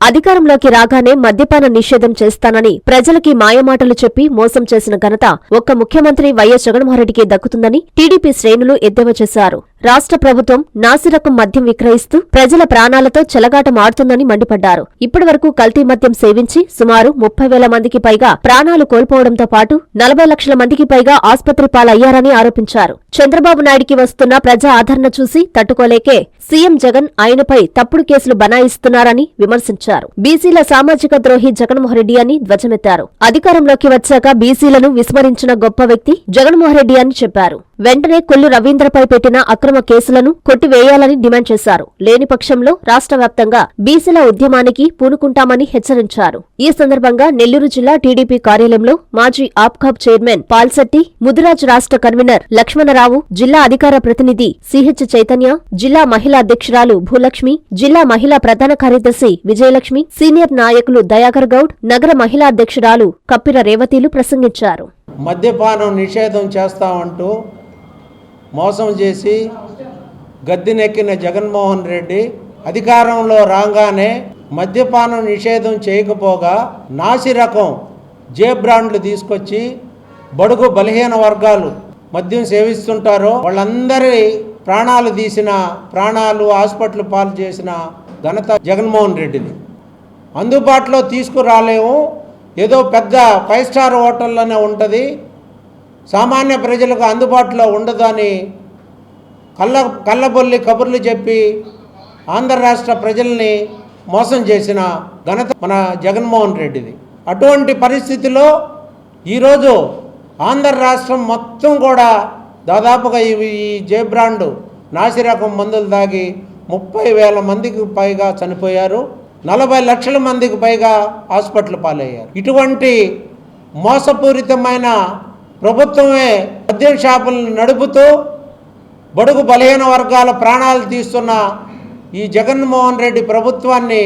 అధికారంలోకి రాగానే మద్యపాన నిషేధం చేస్తానని ప్రజలకి మాయమాటలు చెప్పి మోసం చేసిన ఘనత ఒక్క ముఖ్యమంత్రి వైఎస్ జగన్మోహన్రెడ్డికి దక్కుతుందని టీడీపీ శ్రేణులు ఎద్దేవా చేశారు. రాష్ట్ర ప్రభుత్వం నాసిరకం మద్యం విక్రయిస్తూ ప్రజల ప్రాణాలతో చెలగాటమాడుతుందని మండిపడ్డారు. ఇప్పటివరకు కల్తీ మద్యం సేవించి సుమారు ముప్పై వేల మందికి పైగా ప్రాణాలు కోల్పోవడంతో పాటు నలభై లక్షల మందికి పైగా ఆస్పత్రి పాలయ్యారని ఆరోపించారు. చంద్రబాబు నాయుడికి వస్తున్న ప్రజా ఆదరణ చూసి తట్టుకోలేకే సీఎం జగన్ ఆయనపై తప్పుడు కేసులు బనాయిస్తున్నారని విమర్శించారు. బీసీల సామాజిక ద్రోహి జగన్మోహన్ రెడ్డి అని ధ్వజమెత్తారు. అధికారంలోకి వచ్చాక బీసీలను విస్మరించిన గొప్ప వ్యక్తి జగన్మోహన్ రెడ్డి అని చెప్పారు. వెంటనే కొల్లు రవీంద్రపై పెట్టిన అక్రమ కేసులను కొట్టివేయాలని డిమాండ్ చేశారు. లేని పక్షంలో రాష్ట్ర వ్యాప్తంగా బీసీల ఉద్యమానికి పూనుకుంటామని హెచ్చరించారు. ఈ సందర్భంగా నెల్లూరు జిల్లా టీడీపీ కార్యాలయంలో మాజీ ఆప్కాబ్ చైర్మన్ పాల్సట్టి ముదిరాజ్ రాష్ట్ర కన్వీనర్ లక్ష్మణరావు జిల్లా అధికార ప్రతినిధి సిహెచ్ చైతన్య జిల్లా మహిళా అధ్యక్షురాలు భూలక్ష్మి జిల్లా మహిళా ప్రధాన కార్యదర్శి విజయలక్ష్మి సీనియర్ నాయకులు దయాకర్ గౌడ్ నగర మహిళా అధ్యక్షురాలు కప్పిర రేవతీలు ప్రసంగించారు. మద్యపానం నిషేధం చేస్తామంటూ మోసం చేసి గద్దెనెక్కిన జగన్మోహన్ రెడ్డి అధికారంలో రాగానే మద్యపానం నిషేధం చేయకపోగా నాసి రకం జే బ్రాండ్లు తీసుకొచ్చి బడుగు బలహీన వర్గాలు మద్యం సేవిస్తుంటారో వాళ్ళందరి ప్రాణాలు తీసిన ప్రాణాలు హాస్పిటల్ పాలు చేసిన ఘనత జగన్మోహన్ రెడ్డిని అందుబాటులో తీసుకురాలేము. ఏదో పెద్ద ఫైవ్ స్టార్ హోటల్లోనే ఉంటుంది. సామాన్య ప్రజలకు అందుబాటులో ఉండదని కళ్ళ కళ్ళబొల్లి కబుర్లు చెప్పి ఆంధ్ర రాష్ట్ర ప్రజల్ని మోసం చేసిన ఘనత మన జగన్మోహన్ రెడ్డిది. అటువంటి పరిస్థితిలో ఈరోజు ఆంధ్ర రాష్ట్రం మొత్తం కూడా దాదాపుగా ఇవి ఈ జే బ్రాండ్ నాసిరకం మందులు తాగి ముప్పై వేల మందికి పైగా చనిపోయారు. నలభై లక్షల మందికి పైగా హాస్పిటల్ పాలయ్యారు. ఇటువంటి మోసపూరితమైన ప్రభుత్వమే మద్యం షాపులను నడుపుతూ బడుగు బలహీన వర్గాల ప్రాణాలు తీస్తున్న ఈ జగన్మోహన్ రెడ్డి ప్రభుత్వాన్ని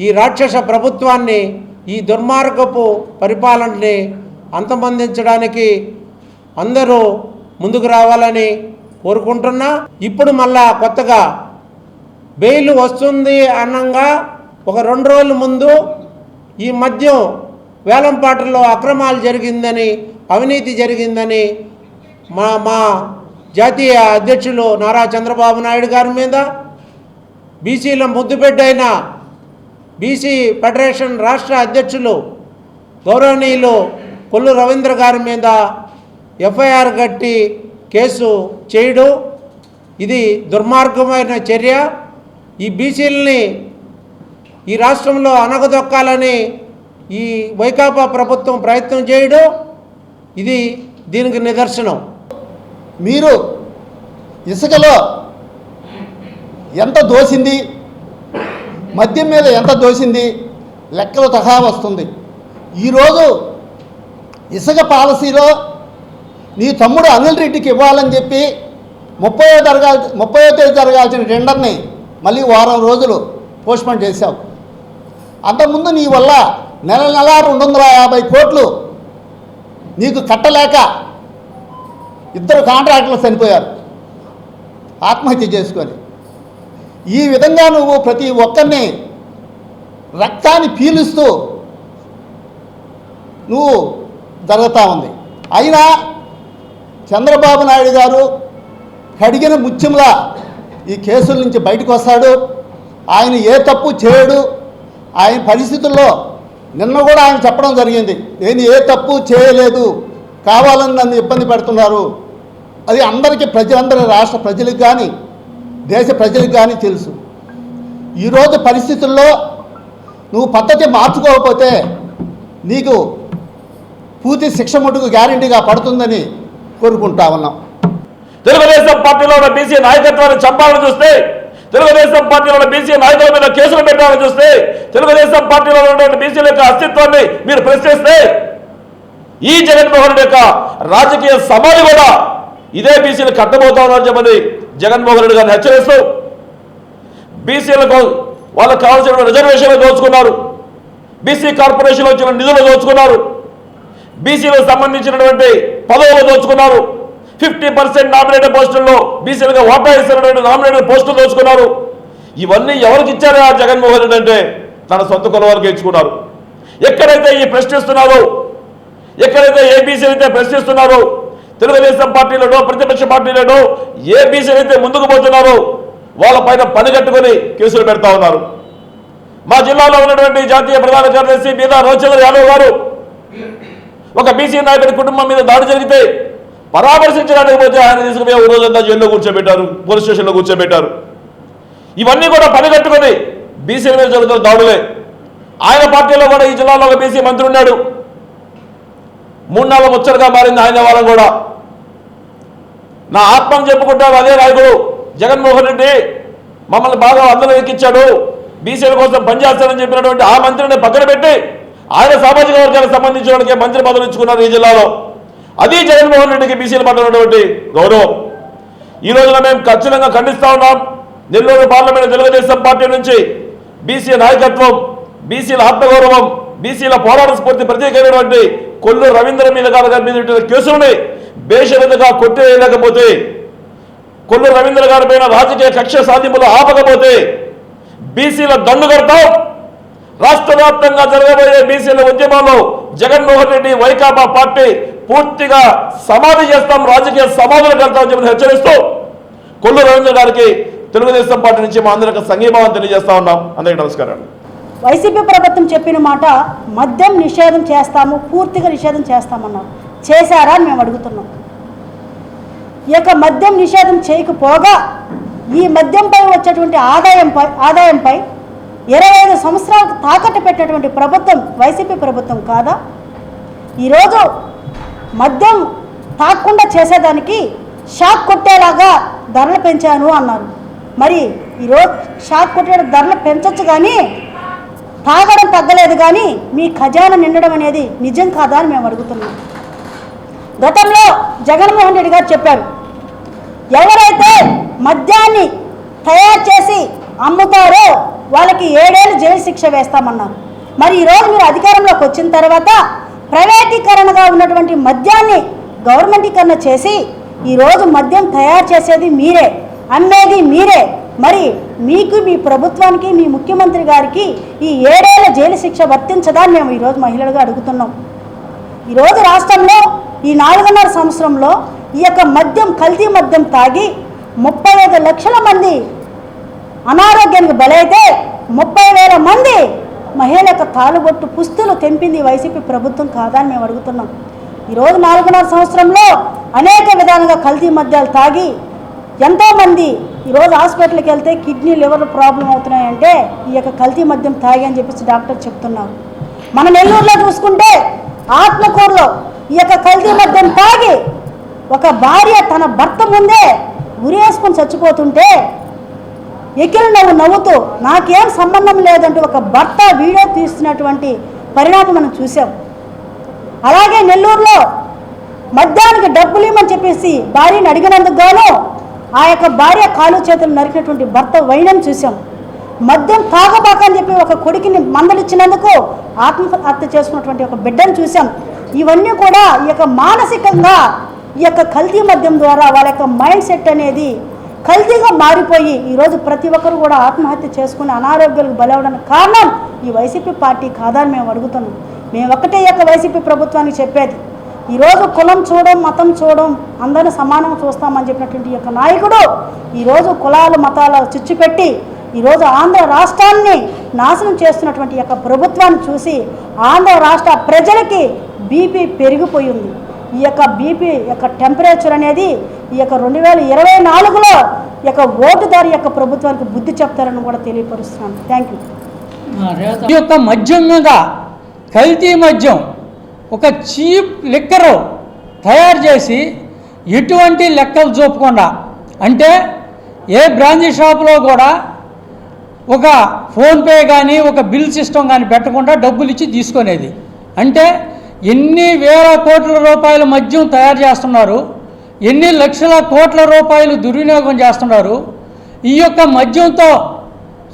ఈ రాక్షస ప్రభుత్వాన్ని ఈ దుర్మార్గపు పరిపాలనని అంతమందించడానికి అందరూ ముందుకు రావాలని కోరుకుంటున్నా. ఇప్పుడు మళ్ళా కొత్తగా బెయిల్ వస్తుంది అనంగా ఒక రెండు రోజుల ముందు ఈ మద్యం వేలంపాటల్లో అక్రమాలు జరిగిందని అవినీతి జరిగిందని మా మా జాతీయ అధ్యక్షులు నారా చంద్రబాబు నాయుడు గారి మీద బీసీల ముద్దుబిడ్డ బీసీ ఫెడరేషన్ రాష్ట్ర అధ్యక్షులు గౌరవనీయులు కొల్లు రవీంద్ర గారి మీద ఎఫ్ఐఆర్ కట్టి కేసు చేయడం. ఇది దుర్మార్గమైన చర్య. ఈ బీసీలని ఈ రాష్ట్రంలో అనగదొక్కాలని ఈ వైకాపా ప్రభుత్వం ప్రయత్నం చేయడం. ఇది దీనికి నిదర్శనం. మీరు ఇసుకలో ఎంత దోసింది మద్యం మీద ఎంత దోసింది లెక్కలు తహా వస్తుంది. ఈరోజు ఇసుక పాలసీలో నీ తమ్ముడు అనిల్ రెడ్డికి ఇవ్వాలని చెప్పి ముప్పయో జరగాల్ ముప్పయో తేదీ జరగాల్సిన టెండర్ని మళ్ళీ వారం రోజులు పోస్ట్పోన్ చేశావు. అంతకుముందు నీ వల్ల నెల నెల రెండు వందల యాభై కోట్లు నీకు కట్టలేక ఇద్దరు కాంట్రాక్టర్లు చనిపోయారు. ఆత్మహత్య చేసుకొని. ఈ విధంగా నువ్వు ప్రతి ఒక్కరిని రక్తాన్ని పీలుస్తూ నువ్వు జరుగుతూ ఉంది. అయినా చంద్రబాబు నాయుడు గారు కడిగిన ముత్యంలా ఈ కేసుల నుంచి బయటకు వస్తాడు. ఆయన ఏ తప్పు చేయడు. ఆయన పరిస్థితుల్లో నిన్న కూడా ఆయన చెప్పడం జరిగింది. నేను ఏ తప్పు చేయలేదు. కావాలని నన్ను ఇబ్బంది పెడుతున్నారు. అది అందరికీ ప్రజలందరి రాష్ట్ర ప్రజలకు కానీ దేశ ప్రజలకు కానీ తెలుసు. ఈరోజు పరిస్థితుల్లో నువ్వు పద్ధతి మార్చుకోకపోతే నీకు పూర్తి శిక్ష మటుకు గ్యారంటీగా పడుతుందని కోరుకుంటా ఉన్నాం. తెలుగుదేశం పార్టీలో ఉన్న బీసీ నాయకత్వాన్ని చంపాలని చూస్తే తెలుగుదేశం పార్టీలో ఉన్న బీసీ నాయకుల మీద కేసులు పెట్టాలని చూస్తే తెలుగుదేశం పార్టీలో ఉన్నటువంటి బీసీల యొక్క అస్తిత్వాన్ని మీరు ప్రశ్నిస్తే ఈ జగన్మోహన్ రెడ్డి యొక్క రాజకీయ సమాధి కూడా ఇదే బీసీలు కట్టబోతా ఉన్నారని చెప్పని జగన్మోహన్ రెడ్డి గారిని హెచ్చరిస్తూ బీసీలకు వాళ్ళకు కావాల్సిన రిజర్వేషన్లు దోచుకున్నారు. బీసీ కార్పొరేషన్లో వచ్చిన నిధులు దోచుకున్నారు. బీసీలకు సంబంధించినటువంటి పదవులు దోచుకున్నారు. ఫిఫ్టీ పర్సెంట్ నామినేటెడ్ పోస్టుల్లో బీసీలుగా వాటా ఇస్తున్నటువంటి నామినేటెడ్ పోస్టులు దోచుకున్నారు. ఇవన్నీ ఎవరికి ఇచ్చారు ఆ జగన్మోహన్ రెడ్డి అంటే? తన సొంత కులవారికి ఇచ్చుకున్నారు. ఎక్కడైతే ఈ ప్రశ్నిస్తున్నారో ఎక్కడైతే ఏబీసీ అయితే ప్రశ్నిస్తున్నారో తెలుగుదేశం పార్టీలోనో ప్రతిపక్ష పార్టీలోనో ఏబీసీ అయితే ముందుకు పోతున్నారో వాళ్ళ పైన పని కేసులు పెడతా ఉన్నారు. మా జిల్లాలో ఉన్నటువంటి జాతీయ ప్రధాన కార్యదర్శి బీదా రోచంద్ర యాదవ్ గారు ఒక బీసీ నాయకుడి కుటుంబం మీద దాడి జరిగితే పరామర్శించడానికి పోతే ఆయన తీసుకుపోయి ఒక రోజంతా జైల్లో కూర్చోబెట్టారు పోలీస్ స్టేషన్లో కూర్చోబెట్టారు. ఇవన్నీ కూడా పనిగట్టుకొని బీసీల మీద జరుగుతున్న దాడులే ఆయన పార్టీలో కూడా ఈ జిల్లాలో ఒక బీసీ మంత్రి ఉన్నాడు. మూడు నాలుగు ముచ్చటగా మారింది ఆయన వాళ్ళం కూడా. నా ఆత్మను చెప్పుకుంటాడు అదే నాయకుడు జగన్మోహన్ రెడ్డి. మమ్మల్ని బాగా అందరూ ఎక్కించాడు. బీసీల కోసం పనిచేస్తానని చెప్పినటువంటి ఆ మంత్రిని పక్కన పెట్టి ఆయన సామాజిక వర్గానికి సంబంధించిన వాళ్ళకే మంత్రి పదవులు ఇచ్చుకున్నారు ఈ జిల్లాలో. అది జగన్మోహన్ రెడ్డికి బీసీల పట్ల ఉన్నటువంటి గౌరవం. ఈ రోజున మేము ఖచ్చితంగా ఖండిస్తా ఉన్నాం. నెల్లూరు పార్లమెంట్ తెలుగుదేశం పార్టీ నుంచి బీసీ నాయకత్వం బీసీల ఆత్మగౌరవం బీసీల పోరాట స్ఫూర్తి ప్రత్యేకమైనటువంటి కొల్లు రవీంద్ర మీద గారి మీద పెట్టిన కేసులని బేషరతుగా కొట్టేయలేకపోతే కొల్లు రవీంద్ర గారి పైన రాజకీయ కక్ష సాధింపులు ఆపకపోతే బీసీల దండు కడతాం. రాష్ట్ర వ్యాప్తంగా జరగబోయే బీసీల ఉద్యమంలో జగన్మోహన్ రెడ్డి వైకాపా పార్టీ పూర్తిగా సమాధి చేస్తాం రాజకీయ సమాధులు కడతామని చెప్పి హెచ్చరిస్తూ కొల్లు రవీంద్ర గారికి తెలుగుదేశం పార్టీ నుంచి మా అందరికి సంఘీభావం తెలియజేస్తా ఉన్నాం. అందరికీ నమస్కారం. వైసీపీ ప్రభుత్వం చెప్పిన మాట మద్యం నిషేధం చేస్తాము పూర్తిగా నిషేధం చేస్తామన్నారు చేశారా అని మేము అడుగుతున్నాం. ఈ యొక్క మద్యం నిషేధం చేయకపోగా ఈ మద్యంపై వచ్చేటువంటి ఆదాయంపై ఆదాయంపై ఇరవై ఐదు సంవత్సరాలకు తాకట్టు పెట్టేటువంటి ప్రభుత్వం వైసీపీ ప్రభుత్వం కాదా? ఈరోజు మద్యం తాకుండా చేసేదానికి షాక్ కొట్టేలాగా ధరలు పెంచాను అన్నారు. మరి ఈరోజు షాక్ కొట్టే ధరలు పెంచొచ్చు కానీ తాగడం తగ్గలేదు కానీ మీ ఖజానా నిండడం అనేది నిజం కాదా అని మేము అడుగుతున్నాం. గతంలో జగన్మోహన్ రెడ్డి గారు చెప్పారు ఎవరైతే మద్యాన్ని తయారు చేసి అమ్ముతారో వాళ్ళకి ఏడేళ్ళు జైలు శిక్ష వేస్తామన్నారు. మరి ఈరోజు మీరు అధికారంలోకి వచ్చిన తర్వాత ప్రైవేటీకరణగా ఉన్నటువంటి మద్యాన్ని గవర్నమెంటీకరణ చేసి ఈరోజు మద్యం తయారు చేసేది మీరే అమ్మేది మీరే. మరి మీకు మీ ప్రభుత్వానికి మీ ముఖ్యమంత్రి గారికి ఈ ఏడేళ్ళ జైలు శిక్ష వర్తించదా మేము ఈరోజు మహిళలుగా అడుగుతున్నాం. ఈరోజు రాష్ట్రంలో ఈ నాలుగున్నర సంవత్సరంలో ఈ యొక్క మద్యం కల్తీ మద్యం తాగి ముప్పై ఐదు లక్షల మంది అనారోగ్యానికి బలైతే ముప్పై వేల మంది మహిళలకు తాలుబొట్టు పుస్తులు తెంపింది వైసీపీ ప్రభుత్వం కాదని మేము అడుగుతున్నాం. ఈరోజు నాలుగున్నర సంవత్సరంలో అనేక విధాలుగా కల్తీ మద్యాలు తాగి ఎంతోమంది ఈరోజు హాస్పిటల్కి వెళ్తే కిడ్నీ లివర్ ప్రాబ్లం అవుతున్నాయంటే ఈ యొక్క కల్తీ మద్యం తాగి అని చెప్పేసి డాక్టర్ చెప్తున్నారు. మన నెల్లూరులో చూసుకుంటే ఆత్మకూరులో ఈ యొక్క కల్తీ మద్యం తాగి ఒక భార్య తన భర్త ముందే ఉరేసుకొని చచ్చిపోతుంటే ఎక్కిన నవ్వు నవ్వుతూ నాకేం సంబంధం లేదంటూ ఒక భర్త వీడియో తీస్తున్నటువంటి పరిణామం మనం చూసాం అలాగే నెల్లూరులో మద్యానికి డబ్బులు ఇవ్వమని చెప్పేసి భార్యని అడిగినందుకు గాను ఆ యొక్క భార్య కాలు చేతులు నరికినటువంటి భర్త వైనం చూసాం మద్యం తాగబాక అని చెప్పి ఒక కొడుకుని మందలిచ్చినందుకు ఆత్మహత్య చేసుకున్నటువంటి ఒక బిడ్డను చూసాం ఇవన్నీ కూడా ఈ యొక్క మానసికంగా ఈ యొక్క కల్తీ మద్యం ద్వారా వాళ్ళ యొక్క మైండ్ సెట్ అనేది కల్తీగా మారిపోయి ఈరోజు ప్రతి ఒక్కరు కూడా ఆత్మహత్య చేసుకుని అనారోగ్యాలకు బలవడానికి కారణం ఈ వైసీపీ పార్టీ కాదని మేము అడుగుతున్నాం. మేము ఒకటే యొక్క వైసీపీ ప్రభుత్వానికి చెప్పేది. ఈరోజు కులం చూడడం మతం చూడడం అందరిని సమానం చూస్తామని చెప్పినటువంటి యొక్క నాయకుడు ఈరోజు కులాలు మతాల చిచ్చు పెట్టి ఈరోజు ఆంధ్ర రాష్ట్రాన్ని నాశనం చేస్తున్నటువంటి యొక్క ప్రభుత్వాన్ని చూసి ఆంధ్ర రాష్ట్ర ప్రజలకి బీపీ పెరిగిపోయింది ఈ యొక్క బీపీ యొక్క టెంపరేచర్ అనేది ఈ యొక్క రెండు వేల ఇరవై నాలుగులో ఈ యొక్క ఓటుదారి యొక్క ప్రభుత్వానికి బుద్ధి చెప్తారని కూడా తెలియపరుస్తున్నాను. థ్యాంక్ యూ ఈ యొక్క మద్యం మీద కల్తీ మద్యం ఒక చీప్ లిక్కరు తయారు చేసి ఎటువంటి లెక్కలు చూపకుండా అంటే ఏ బ్రాంచీ షాపులో కూడా ఒక ఫోన్పే కానీ ఒక బిల్ సిస్టమ్ కానీ పెట్టకుండా డబ్బులు ఇచ్చి తీసుకునేది. అంటే ఎన్ని వేల కోట్ల రూపాయల మద్యం తయారు చేస్తున్నారు ఎన్ని లక్షల కోట్ల రూపాయలు దుర్వినియోగం చేస్తున్నారు ఈ యొక్క మద్యంతో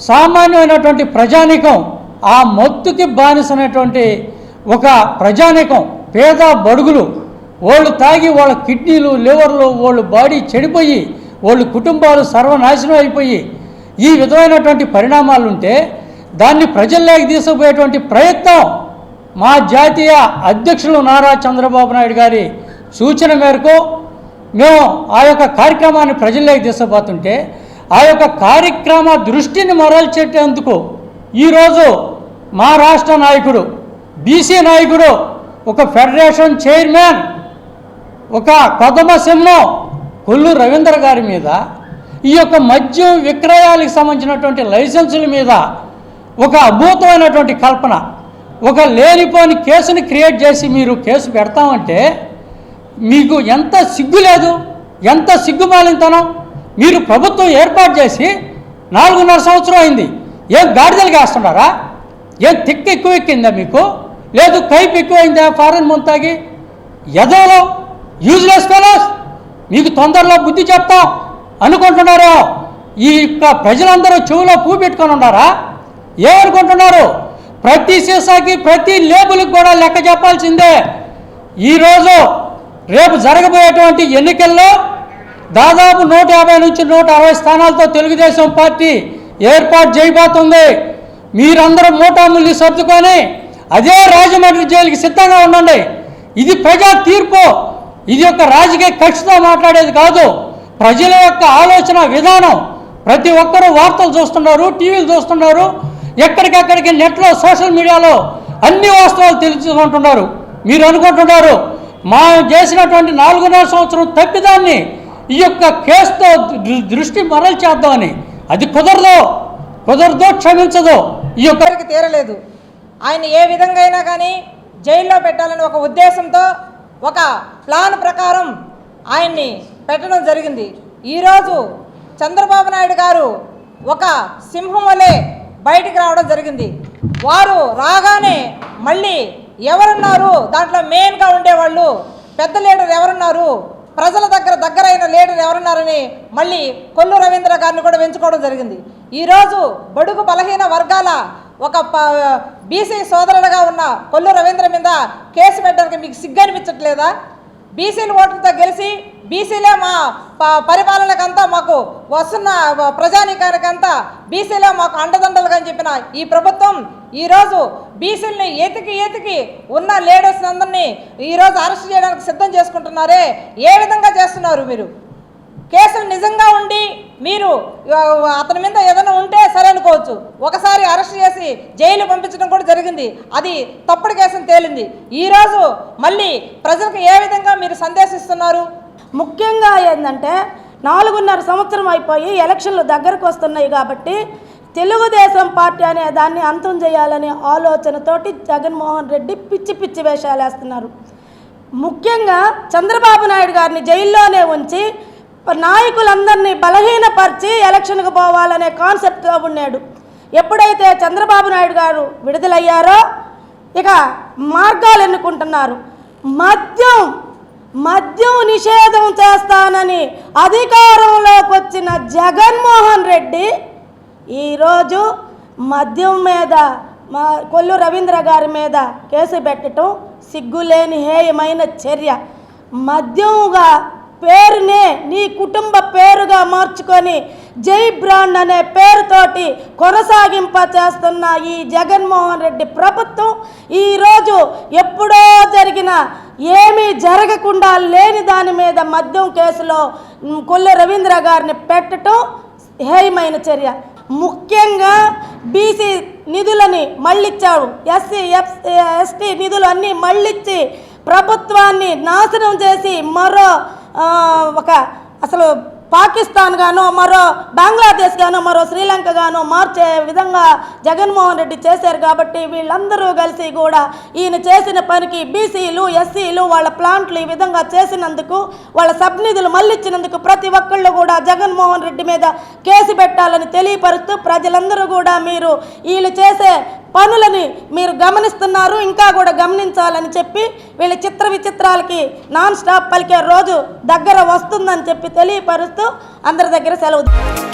సామాన్యమైనటువంటి ప్రజానికం ఆ మత్తుకి బానిసైనటువంటి ఒక ప్రజానికం పేద బడుగులు వాళ్ళు తాగి వాళ్ళ కిడ్నీలు లివర్లు వాళ్ళ బాడీ చెడిపోయి వాళ్ళ కుటుంబాలు సర్వనాశనం అయిపోయి ఈ విధమైనటువంటి పరిణామాలు ఉంటే దాన్ని ప్రజల్లోకి తీసుకుపోయేటువంటి ప్రయత్నం మా జాతీయ అధ్యక్షులు నారా చంద్రబాబు నాయుడు గారి సూచన మేరకు మేము ఆ యొక్క కార్యక్రమాన్ని ప్రజల్లోకి తీసుకుపోతుంటే ఆ యొక్క కార్యక్రమ దృష్టిని మరల్చేటందుకు ఈరోజు మా రాష్ట్ర నాయకుడు బీసీ నాయకుడు ఒక ఫెడరేషన్ చైర్మన్ ఒక కొదమ సింహం కొల్లు రవీంద్ర గారి మీద ఈ యొక్క మద్యం విక్రయాలకు సంబంధించినటువంటి లైసెన్సుల మీద ఒక అద్భుతమైనటువంటి కల్పన ఒక లేనిపోని కేసుని క్రియేట్ చేసి మీరు కేసు పెడతామంటే మీకు ఎంత సిగ్గు లేదు ఎంత సిగ్గుమాలింతనం మీరు ప్రభుత్వం ఏర్పాటు చేసి నాలుగున్నర సంవత్సరం అయింది. ఏం గాడిదలు వేస్తున్నారా ఏం తిక్కు ఎక్కువ ఎక్కిందా మీకు? లేదు కైపు ఎక్కువైందా ఫారెన్ ముంతాగి ఎదవలో యూజ్లెస్ ఫెలోస్ మీకు తొందరలో బుద్ధి చెప్తాం. అనుకుంటున్నారో? ఈ యొక్క ప్రజలందరూ చెవులో పూ పెట్టుకొని ఉన్నారా? ఏమనుకుంటున్నారు? ప్రతి సీసాకి ప్రతి లేబుల్కి కూడా లెక్క చెప్పాల్సిందే. ఈరోజు రేపు జరగబోయేటువంటి ఎన్నికల్లో దాదాపు నూట యాభై నుంచి నూట అరవై స్థానాలతో తెలుగుదేశం పార్టీ ఏర్పాటు చేయబోతుంది. మీరందరూ మూటాముల్లి సర్దుకొని అదే రాజమండ్రి జైలుకి సిద్ధంగా ఉండండి. ఇది ప్రజా తీర్పు. ఇది ఒక రాజకీయ కక్షతో మాట్లాడేది కాదు. ప్రజల యొక్క ఆలోచన విధానం. ప్రతి ఒక్కరూ వార్తలు చూస్తున్నారు టీవీలు చూస్తున్నారు. ఎక్కడికక్కడికి నెట్లో సోషల్ మీడియాలో అన్ని వాస్తవాలు తెలుసుకుంటున్నారు. మీరు అనుకుంటున్నారు మా చేసినటువంటి నాలుగున్నర సంవత్సరం తప్పిదాన్ని ఈ యొక్క కేసుతో దృష్టి మరల్ చేద్దామని. అది కుదరదు కుదరదు క్షమించదు ఈ యొక్క తీరలేదు. ఆయన ఏ విధంగా అయినా కానీ జైల్లో పెట్టాలని ఒక ఉద్దేశంతో ఒక ప్లాన్ ప్రకారం ఆయన్ని పెట్టడం జరిగింది. ఈరోజు చంద్రబాబు నాయుడు గారు ఒక సింహం వలె బయటికి రావడం జరిగింది. వారు రాగానే మళ్ళీ ఎవరున్నారు? దాంట్లో మెయిన్గా ఉండేవాళ్ళు పెద్ద లీడర్ ఎవరున్నారు? ప్రజల దగ్గర దగ్గరైన లీడర్ ఎవరున్నారని మళ్ళీ కొల్లు రవీంద్ర గారిని కూడా పెంచుకోవడం జరిగింది. ఈరోజు బడుగు బలహీన వర్గాల ఒక బీసీ సోదరుడుగా ఉన్న కొల్లు రవీంద్ర మీద కేసు పెట్టడానికి మీకు సిగ్గు అనిపించట్లేదా బీసీల ఓట్లతో గెలిచి బీసీలే మా ప- పరిపాలనకంతా మాకు వస్తున్న ప్రజానీకానికంతా బీసీలే మాకు అండదండలుగా అని చెప్పిన ఈ ప్రభుత్వం ఈరోజు బీసీలని ఎతికి ఎతికి ఉన్న లీడర్స్ అందరినీ ఈరోజు అరెస్ట్ చేయడానికి సిద్ధం చేసుకుంటున్నారే? ఏ విధంగా చేస్తున్నారు మీరు? కేసులు నిజంగా ఉండి మీరు అతని మీద ఏదైనా ఉంటే సరే అనుకోవచ్చు. ఒకసారి అరెస్ట్ చేసి జైలు పంపించడం కూడా జరిగింది. అది తప్పుడు కేసుని తేలింది. ఈరోజు మళ్ళీ ప్రజలకు ఏ విధంగా మీరు సందేశిస్తున్నారు? ముఖ్యంగా ఏంటంటే నాలుగున్నర సంవత్సరం అయిపోయి ఎలక్షన్లు దగ్గరకు వస్తున్నాయి కాబట్టి తెలుగుదేశం పార్టీ అనే దాన్ని అంతం చేయాలనే ఆలోచనతోటి జగన్మోహన్ రెడ్డి పిచ్చి పిచ్చి వేషాలు వేస్తున్నారు ముఖ్యంగా చంద్రబాబు నాయుడు గారిని జైల్లోనే ఉంచి నాయకులందరినీ బలహీనపరిచి ఎలక్షన్కు పోవాలనే కాన్సెప్ట్తో ఉన్నాడు. ఎప్పుడైతే చంద్రబాబు నాయుడు గారు విడుదలయ్యారో ఇక మార్గాలు ఎన్నుకుంటున్నారు. మద్యం మద్యం నిషేధం చేస్తానని అధికారంలోకి వచ్చిన జగన్మోహన్ రెడ్డి ఈరోజు మద్యం మీద మా కొల్లు రవీంద్ర గారి మీద కేసు పెట్టడం సిగ్గులేని హేయమైన చర్య. మద్యంగా పేరునే నీ కుటుంబ పేరుగా మార్చుకొని జై బ్రాండ్ అనే పేరుతోటి కొనసాగింప చేస్తున్న ఈ జగన్మోహన్ రెడ్డి ప్రభుత్వం ఈరోజు ఎప్పుడో జరిగిన ఏమీ జరగకుండా లేని దాని మీద మద్యం కేసులో మ్, కొల్లు రవీంద్ర గారిని పెట్టడం హేయమైన చర్య. ముఖ్యంగా బీసీ నిధులని మళ్ళిచ్చాడు. ఎస్సీ ఎఫ్ ఎస్టీ నిధులు అన్నీ మళ్ళిచ్చి ప్రభుత్వాన్ని నాశనం చేసి మరో ఒక అసలు పాకిస్తాన్ గాను మరో బంగ్లాదేశ్ గాను మరో శ్రీలంక గాను మార్చే విధంగా జగన్మోహన్ రెడ్డి చేశారు కాబట్టి వీళ్ళందరూ కలిసి కూడా ఈయన చేసిన పనికి బీసీలు ఎస్సీలు వాళ్ళ ప్లాంట్లు ఈ విధంగా చేసినందుకు వాళ్ళ సబ్నిధులు మళ్ళిచ్చినందుకు ప్రతి ఒక్కళ్ళు కూడా జగన్మోహన్ రెడ్డి మీద కేసు పెట్టాలని తెలియపరుస్తూ ప్రజలందరూ కూడా మీరు వీళ్ళు చేసే పనులని మీరు గమనిస్తున్నారు ఇంకా కూడా గమనించాలని చెప్పి వీళ్ళ చిత్ర విచిత్రాలకి నాన్ స్టాప్ పలికే రోజు దగ్గర వస్తుందని చెప్పి తెలియపరుస్తూ అందరి దగ్గర సెలవు